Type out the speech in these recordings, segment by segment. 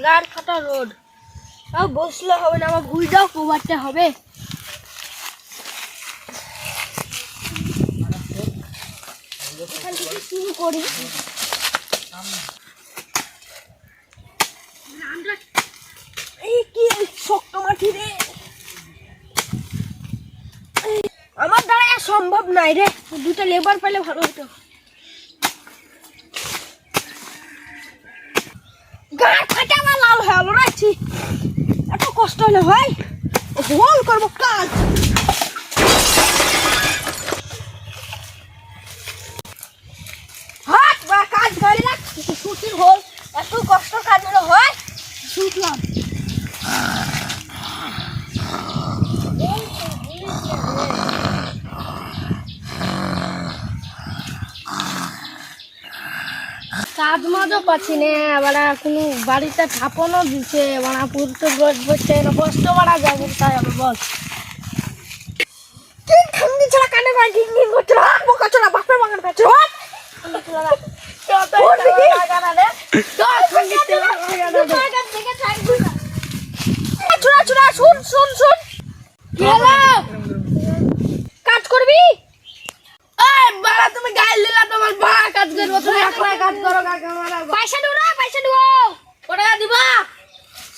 রে গাড় ফাটা রোদ আর বসলে হবে না, আমার ভুঁড়িটাও কোবারতে হবে। এখান থেকে শুরু করি। আমার দ্বারা সম্ভব নাই রে। দুটো লেবার পেলে ভালো হতো। গেল রাখছি এত কষ্ট হলে হয়? হোল করব কাজ। হাট বা কাজ ধরে রাখ ছুটির হোল, এত কষ্ট কাজ হলে হয় ছুটলাম কাজ মাঝও পাচ্ছি না এবার কোনো বাড়িতে ঠাপনও দিছে এবার পুরো রোজ বসছে পারা যাবে তাই আমি বল ছাড়া কানে বাড়ি দিন করছে হাত বোকা চড়া বাপের বাগান কাছে হাত চুরা চুরা শুন শুন শুন কি হলো কাজ করবি এই বাড়া তুমি গায়ে লিলা তোমার বা কাজ করব তুমি একলা কাজ করো কাকা পয়সা দেবো না পয়সা দেবো কত টাকা দিবা।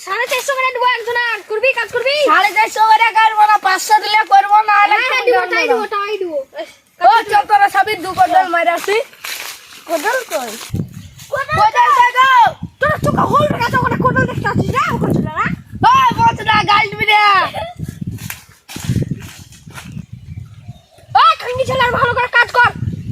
সাড়ে চারশো করে দেবো একজন। করবি কাজ করবি? সাড়ে চারশো করে করব না পাঁচশো দিলে করব না হ্যাঁ দিব তাই দিব তাই দিব। ও চল তোরা সবই দু কোদাল মারে আসি। কোদাল কই? কোদাল দেখো তোরা চোখা হোল ওখানে কোদাল দেখতে আসছিস না ওখানে চলে না ওই বলছ না গাল দিবি না ওই খাঙ্গি ছেলে আর ভালো করে কাজ কর আমি ঘুমাই তুই আরেকখান কোদাল কই ওই পোকা ছোড়া কোদাল একখান কোদাল খুল না পোকা ছোড়া একখান হচ্ছে না দুইখান আছে ভাঙা কোদাল হইব এই না হট কিউ না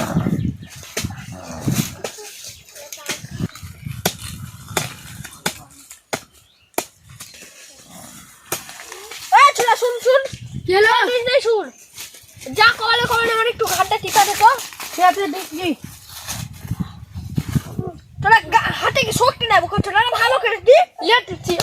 গেলো। বিষ শুন। যা কলে কলে আমার একটু হাতটা টিকা দে ঠিক আছে বিষ তোরা হাতে কি শক্তি নাই বুকে? তোরা ভালো করে দি। ইয়া দিচ্ছি।